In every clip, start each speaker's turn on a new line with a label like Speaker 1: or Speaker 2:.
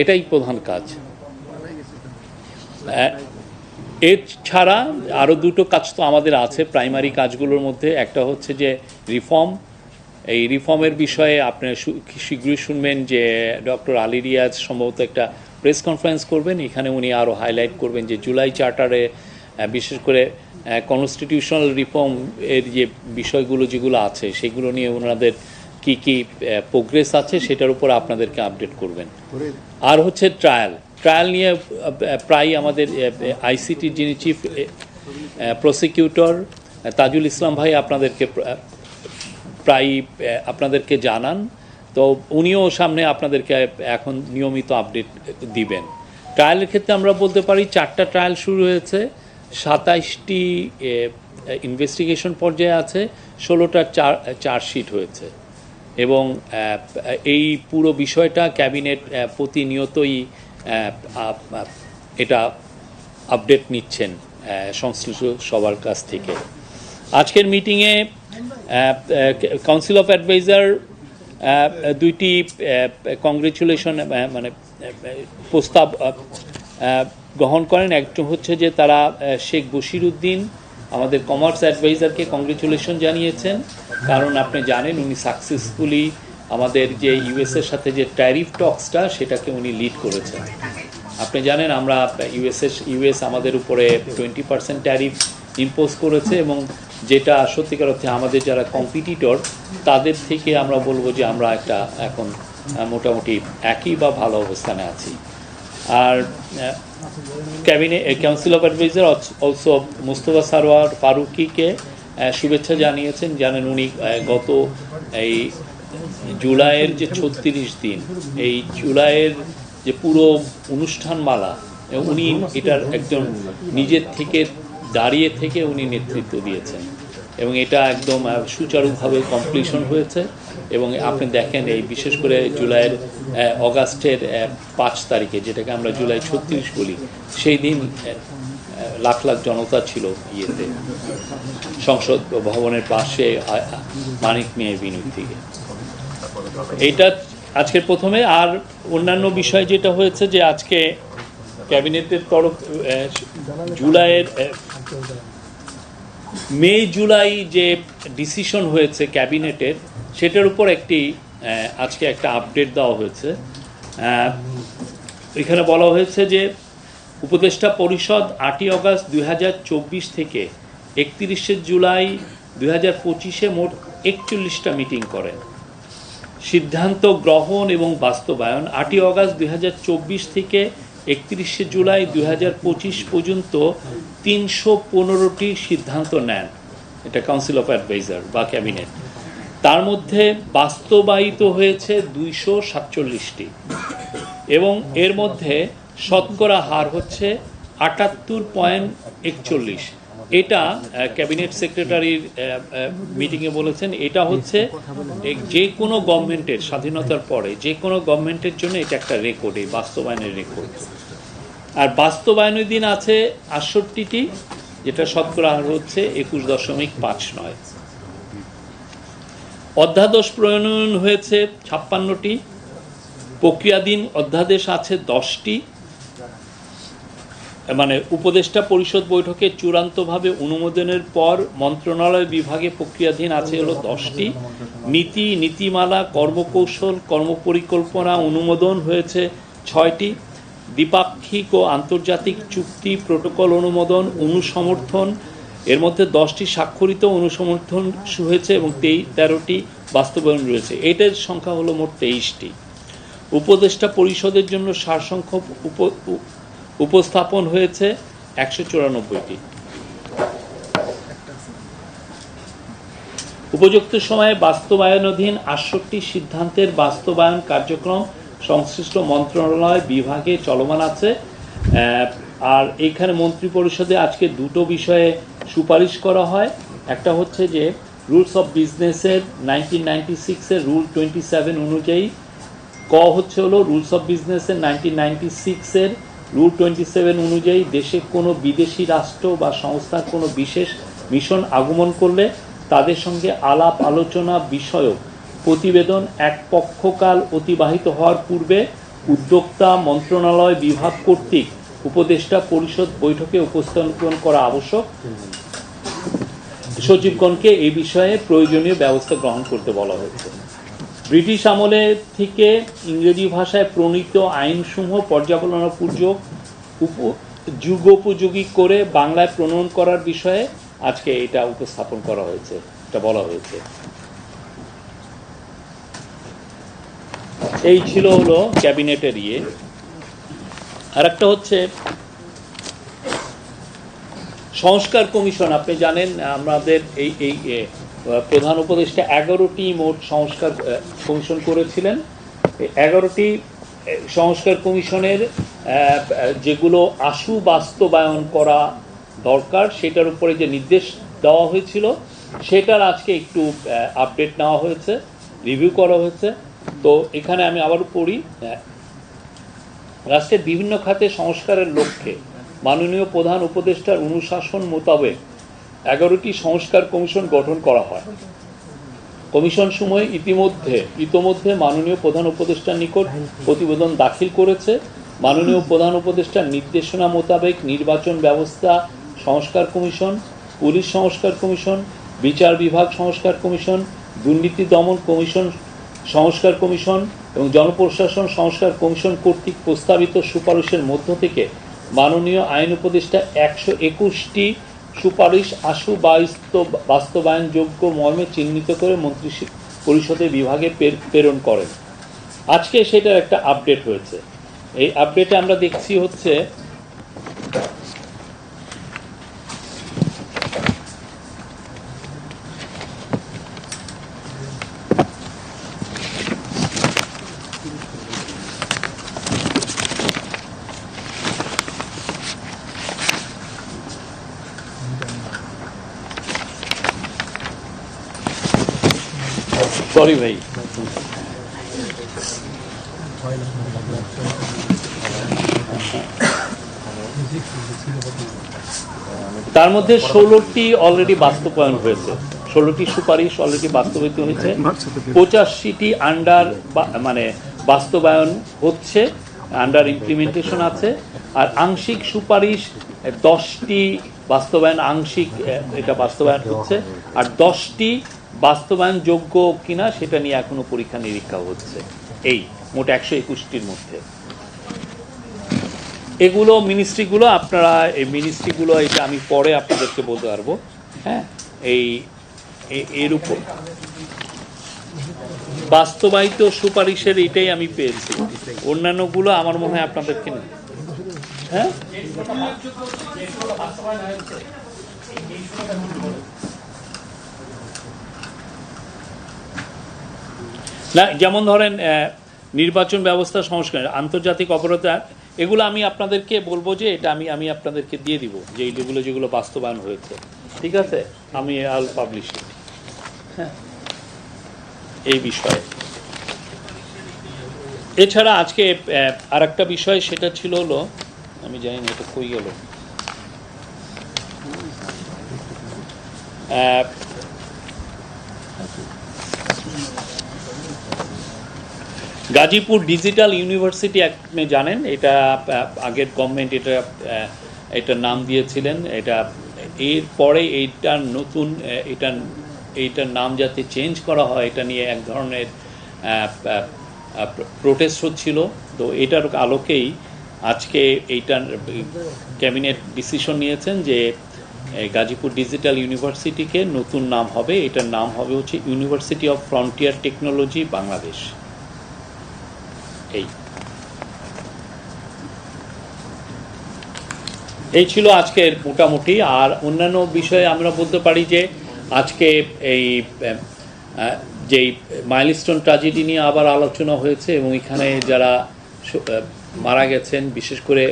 Speaker 1: এটাই প্রধান কাজ। এর ছাড়া আরও দুটো কাজ তো আমাদের আছে প্রাইমারি কাজগুলোর মধ্যে। একটা হচ্ছে যে রিফর্ম এই রিফর্মের বিষয়ে আপনি শীঘ্রই শুনবেন যে ডক্টর আলী রিয়াজ সম্ভবত একটা প্রেস কনফারেন্স করবেন। এখানে উনি আরও হাইলাইট করবেন যে জুলাই চার্টারে বিশেষ করে কনস্টিটিউশনাল রিফর্ম এর যে বিষয়গুলো যেগুলো আছে, সেগুলো নিয়ে ওনাদের কি কি প্রোগ্রেস আছে সেটার উপর আপনাদেরকে আপডেট করবেন। আর হচ্ছে ট্রায়াল ট্রায়াল নিয়ে প্রায় আমাদের আইসিটি যিনি চিফ প্রসিকিউটর তাজুল ইসলাম ভাই আপনাদেরকে প্রা- প্রায় আপনাদেরকে জানান। তো উনিও সামনে আপনাদেরকে এখন নিয়মিত আপডেট দিবেন। ট্রায়ালের ক্ষেত্রে আমরা বলতে পারি চারটা ট্রায়াল শুরু হয়েছে। সাতাইশটি ইনভেস্টিগেশন পর্যায়ে আছে। ষোলোটা চার চার্জশিট হয়েছে। এবং এই পুরো বিষয়টা ক্যাবিনেট প্রতিনিয়তই এটা আপডেট নিচ্ছেন সংশ্লিষ্ট সবার কাছ থেকে। আজকের মিটিংয়ে কাউন্সিল অফ অ্যাডভাইজার দুইটি কংগ্রেচুলেশন মানে প্রস্তাব গ্রহণ করেন। একটা হচ্ছে যে তারা শেখ বশির উদ্দিন আমাদের কমার্স অ্যাডভাইজারকে কংগ্রেচুলেশন জানিয়েছেন। কারণ আপনি জানেন উনি সাকসেসফুলি আমাদের যে ইউএসের সাথে যে ট্যারিফ টক্সটা সেটাকে উনি লিড করেছেন। আপনি জানেন আমরা ইউএসএস ইউএস আমাদের উপরে টোয়েন্টি পার্সেন্ট ট্যারিফ ইম্পোজ করেছে এবং যেটা সত্যিকার অর্থে আমাদের যারা কম্পিটিটর তাদের থেকে আমরা বলব যে আমরা একটা এখন মোটামুটি একই বা ভালো অবস্থানে আছি। আর cabinet council of adviser also Mustafa Sarwar ফারুকিকে শুভেচ্ছা জানিয়েছেন, জানেন উনি গত এই জুলাইয়ের যে ছত্রিশ দিন, এই জুলাইয়ের যে পুরো অনুষ্ঠানমালা, উনি এটার একজন নিজের থেকে, দাঁড়িয়ে থেকে উনি নেতৃত্ব দিয়েছেন। এবং এটা একদম সুচারুভাবে কমপ্লিশন হয়েছে এবং আপনি দেখেন এই বিশেষ করে জুলাইয়ের অগাস্টের পাঁচ তারিখে, যেটাকে আমরা জুলাই ছত্রিশ বলি, সেই দিন লাখ লাখ জনতা ছিল ইয়েতে। সংসদ ভবনের পাশে মানিক মেয়ে বিনুর দিকে এইটা আজকের প্রথমে, আর অন্যান্য বিষয় যেটা হয়েছে যে আজকে ক্যাবিনেটের তরফ জুলাইয়ের মে, জুলাই যে ডিসিশন হয়েছে ক্যাবিনেটের সেটার উপর একটি আজকে একটা আপডেট দেওয়া হয়েছে। এখানে বলা হয়েছে যে উপদেষ্টা পরিষদ আটই অগস্ট দুই হাজার চব্বিশ থেকে একত্রিশে জুলাই দুই হাজার পঁচিশে মোট একচল্লিশটা মিটিং করেন। সিদ্ধান্ত গ্রহণ এবং বাস্তবায়ন আটই অগস্ট দুই হাজার চব্বিশ থেকে একত্রিশে জুলাই দু হাজার পঁচিশ পর্যন্ত তিনশো পনেরোটি সিদ্ধান্ত নেন, এটা কাউন্সিল অফ অ্যাডভাইজার বা ক্যাবিনেট তার মধ্যে বাস্তবায়িত হয়েছে দুইশো সাতচল্লিশটি এবং এর মধ্যে শতকরা হার হচ্ছে আটাত্তর পয়েন্ট একচল্লিশ। এটা ক্যাবিনেট সেক্রেটারির মিটিংয়ে বলেছেন, এটা হচ্ছে যে কোনো গভর্নমেন্টের স্বাধীনতার পরে যে কোনো গভর্নমেন্টের জন্য এটা একটা রেকর্ড এই বাস্তবায়নের রেকর্ড আর বাস্তবায়নের দিন আছে আটষট্টিটি, যেটা শতকরা হচ্ছে একুশ দশমিক পাঁচ নয়। অধ্যাদেশ প্রণয়ন হয়েছে ছাপ্পান্নটি, প্রক্রিয়াধীন অধ্যাদেশ আছে দশটি। মানে উপদেষ্টা পরিষদ বৈঠকে চূড়ান্তভাবে অনুমোদনের পর মন্ত্রণালয় বিভাগে প্রক্রিয়াধীন আছে হলো দশটি। নীতি, নীতিমালা, কর্মকৌশল, কর্মপরিকল্পনা অনুমোদন হয়েছে ছয়টি। দ্বিপাক্ষিক ও আন্তর্জাতিক চুক্তি, প্রোটোকল অনুমোদন, অনুসমর্থন, এর মধ্যে দশটি স্বাক্ষরিত অনুসমর্থন হয়েছে এবং তেই তেরোটি বাস্তবায়ন রয়েছে। এটার সংখ্যা হলো মোট তেইশটি। উপদেষ্টা পরিষদের জন্য সারসংখ্যক উপ উপস্থাপন হয়েছে একশো চুরানব্বইটি। উপযুক্ত সময়ে বাস্তবায়নাধীন আটষট্টি সিদ্ধান্তের বাস্তবায়ন কার্যক্রম সংশ্লিষ্ট মন্ত্রণালয় বিভাগে চলমান আছে। আর এইখানে মন্ত্রী পরিষদে আজকে দুটো বিষয়ে সুপারিশ করা হয়। একটা হচ্ছে যে, রুলস অফ বিজনেসের নাইনটিন নাইনটি সিক্সের রুল টোয়েন্টি সেভেন অনুযায়ী, ক হচ্ছে হলো রুলস অফ বিজনেসের নাইনটিন নাইনটি সিক্সের রুল টোয়েন্টি সেভেন অনুযায়ী দেশে কোনো বিদেশি রাষ্ট্র বা সংস্থার কোনো বিশেষ মিশন আগমন করলে তাদের সঙ্গে আলাপ আলোচনা বিষয়ক প্রতিবেদন এক পক্ষকাল অতিবাহিত হওয়ার পূর্বে উদ্যোক্তা মন্ত্রণালয় বিভাগ কর্তৃক উপদেষ্টা পরিষদ বৈঠকে উপস্থাপন করা আবশ্যক। সচিবগণকে এই বিষয়ে প্রয়োজনীয় ব্যবস্থা গ্রহণ করতে বলা হয়েছে। ব্রিটিশ আমলে থেকে ইংরেজি ভাষায় প্রণীত আইনসমূহ পর্যালোচনাপূর্বক উপ যুগোপযোগী করে বাংলায় প্রণয়ন করার বিষয়ে আজকে এটা উপস্থাপন করা হয়েছে, এটা বলা হয়েছে। এই ছিল হলো ক্যাবিনেটের ইয়ে। আর একটা হচ্ছে সংস্কার কমিশন, আপনি জানেন আমাদের এই এই প্রধান উপদেষ্টা এগারোটি মোট সংস্কার কমিশন করেছিলেন। এগারোটি সংস্কার কমিশনের যেগুলো আশু বাস্তবায়ন করা দরকার, সেটার উপরে যে নির্দেশ দেওয়া হয়েছিল, সেটার আজকে একটু আপডেট নেওয়া হয়েছে রিভিউ করা হয়েছে। তো এখানে আমি আবারও পড়ি রাষ্ট্রের বিভিন্ন খাতে সংস্কারের লক্ষ্যে মাননীয় প্রধান উপদেষ্টার অনুশাসন মোতাবেক এগারোটি সংস্কার কমিশন গঠন করা হয়। কমিশন সময়ে ইতিমধ্যে, ইতোমধ্যে মাননীয় প্রধান উপদেষ্টার নিকট প্রতিবেদন দাখিল করেছে। মাননীয় প্রধান উপদেষ্টার নির্দেশনা মোতাবেক নির্বাচন ব্যবস্থা, সংস্কার কমিশন, পুলিশ সংস্কার কমিশন, বিচার বিভাগ সংস্কার কমিশন, দুর্নীতি দমন কমিশন সংস্কার কমিশন এবং জনপ্রশাসন সংস্কার কমিশন কর্তৃক প্রস্তাবিত সুপারিশের মধ্য থেকে মাননীয় আইন উপদেষ্টা একশো একুশটি সুপারিশ আশু বাস্তবায়ন বাস্তবায়নযোগ্য মর্মে চিহ্নিত করে মন্ত্রী পরিষদের বিভাগে প্রেরণ করেন। আজকে সেটার একটা আপডেট হয়েছে। এই আপডেটে আমরা দেখছি হচ্ছে সরি ভাই। তার মধ্যে ষোলোটি অলরেডি বাস্তবায়ন হয়েছে। ষোলোটি সুপারিশ অলরেডি বাস্তবায়িত হয়েছে। পঁচাশিটি আন্ডার মানে বাস্তবায়ন হচ্ছে আন্ডার ইমপ্লিমেন্টেশন আছে। আর আংশিক সুপারিশ, দশটি বাস্তবায়ন, আংশিক, এটা বাস্তবায়ন হচ্ছে। আর দশটি বাস্তবায়নযোগ্য কিনা সেটা নিয়ে এখনও পরীক্ষা নিরীক্ষা হচ্ছে। এই, মোট একশো একুশটির মধ্যে। এগুলো মিনিস্ট্রিগুলো আপনারা এই মিনিস্ট্রিগুলো এটা আমি পরে আপনাদেরকে বলতে পারব হ্যাঁ এই এর উপর। বাস্তবায়িত সুপারিশের এটাই আমি পেয়েছি। অন্যান্যগুলো আমার মনে হয় আপনাদেরকে নেই। হ্যাঁ? না, যেমন ধরেন নির্বাচন ব্যবস্থা, সংস্কার, আন্তর্জাতিক অপরাধ, এগুলো আমি আপনাদেরকে বলব যে এটা আমি আমি আপনাদেরকে দিয়ে দিব, যে এইগুলো, যেগুলো বাস্তবায়ন হয়েছে। ঠিক আছে? আমি আল পাবলিশ হ্যাঁ এই বিষয়ে। এছাড়া আজকে আর একটা বিষয়, সেটা ছিল হলো, আমি জানি না, এটা কই গেল? গাজীপুর ডিজিটাল ইউনিভার্সিটি আপনি জানেন, এটা আগের গভর্নমেন্ট এটা এটার নাম দিয়েছিলেন। এটা এর পরে এইটার নতুন এটা, এইটার নাম যাতে চেঞ্জ করা হয়, এটা নিয়ে এক ধরনের প্রোটেস্ট হচ্ছিল। তো এটার আলোকেই আজকে এইটার ক্যাবিনেট ডিসিশন নিয়েছেন যে গাজীপুর ডিজিটাল ইউনিভার্সিটিকে নতুন নাম হবে। এটার নাম হবে হচ্ছে University of Frontier Technology Bangladesh. এই। ছিল আজকের মোটামুটি, আর অন্যান্য বিষয়ে আমরা বলতে পারি যে আজকে এই যেই মাইলস্টোন ট্র্যাজেডি নিয়ে আবার আলোচনা হয়েছে এবং এখানে যারা মারা গেছেন, বিশেষ করে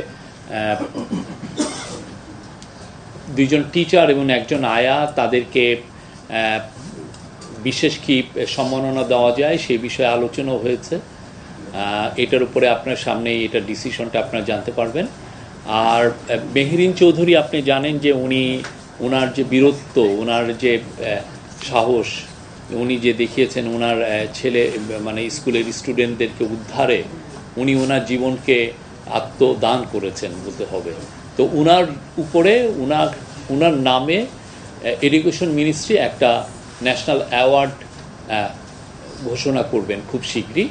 Speaker 1: দুইজন টিচার এবং একজন আয়া, তাদেরকে বিশেষ কি সম্মাননা দেওয়া যায় সেই বিষয়ে আলোচনা হয়েছে। এটার উপরে আপনার সামনে এটা ডিসিশনটা আপনারা জানতে পারবেন। আর মেহরিন চৌধুরী আপনি জানেন যে উনি ওনার যে বীরত্ব ওনার যে সাহস, উনি যে দেখিয়েছেন ওনার ছেলে মানে স্কুলের স্টুডেন্টদেরকে উদ্ধারে, উনি ওনার জীবনকে আত্মদান করেছেন বলতে হবে। তো উনার উপরে, উনার উনার নামে এডুকেশন মিনিস্ট্রি একটা ন্যাশনাল অ্যাওয়ার্ড ঘোষণা করবেন খুব শীঘ্রই।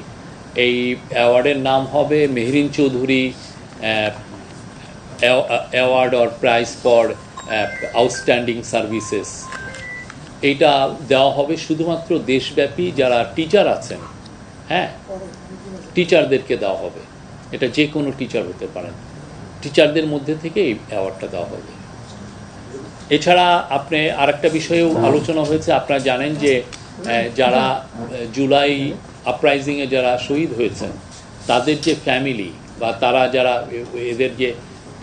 Speaker 1: এই অ্যাওয়ার্ডের নাম হবে Mehrin Chowdhury award or prize for outstanding services. এইটা দেওয়া হবে শুধুমাত্র দেশব্যাপী যারা টিচার আছেন হ্যাঁ? টিচারদেরকে দেওয়া হবে। এটা যে কোনো টিচার হতে পারেন। টিচারদের মধ্যে থেকে এই অ্যাওয়ার্ডটা দেওয়া হবে। এছাড়া আপনি আরেকটা বিষয়েও আলোচনা হয়েছে। আপনারা জানেন যে যারা জুলাই আপরাইজিংয়ে যারা শহীদ হয়েছেন, তাদের যে ফ্যামিলি বা তারা যারা এদের যে,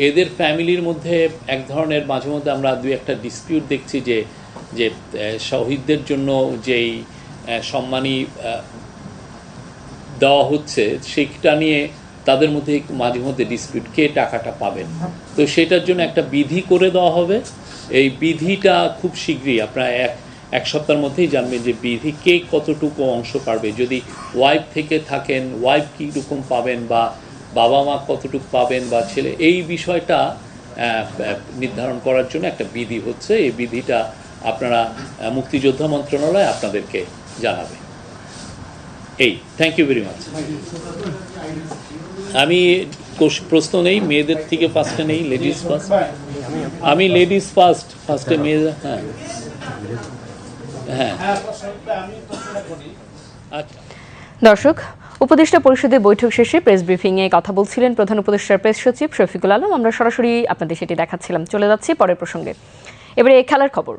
Speaker 1: এদের ফ্যামিলির মধ্যে এক ধরনের মাঝে মধ্যে আমরা দুই একটা ডিসপিউট দেখছি যে যে শহীদদের জন্য যেই সম্মানী দেওয়া হচ্ছে, সেটা নিয়ে তাদের মধ্যে মাঝে মধ্যে ডিসপিউট কে টাকাটা পাবেন। তো সেটার জন্য একটা বিধি করে দেওয়া হবে। এই বিধিটা খুব শীঘ্রই, আপনার এক এক সপ্তাহের মধ্যেই জানবেন যে বিধি কে কতটুকু অংশ পারবে। যদি ওয়াইফ থেকে থাকেন ওয়াইফ কীরকম পাবেন বা বাবা মা কতটুকু পাবেন বা ছেলে, এই বিষয়টা নির্ধারণ করার জন্য একটা বিধি হচ্ছে। এই বিধিটা আপনারা মুক্তিযোদ্ধা মন্ত্রণালয় আপনাদেরকে জানাবে। এই থ্যাংক ইউ ভেরি মাচ আমি প্রশ্ন নেই, মেয়েদের থেকে ফার্স্টে নেই লেডিস ফার্স্ট আমি লেডিস ফার্স্ট ফার্স্টে মেয়েদের হ্যাঁ।
Speaker 2: দর্শক, উপদেষ্টা পরিষদের বৈঠক শেষে প্রেস ব্রিফিংয়ে কথা বলছিলেন প্রধান উপদেষ্টার প্রেস সচিব শফিকুল আলম। আমরা সরাসরি আপনাদের সেটি দেখাচ্ছিলাম। চলে যাচ্ছি পরের প্রসঙ্গে। এবারে খেলার খবর।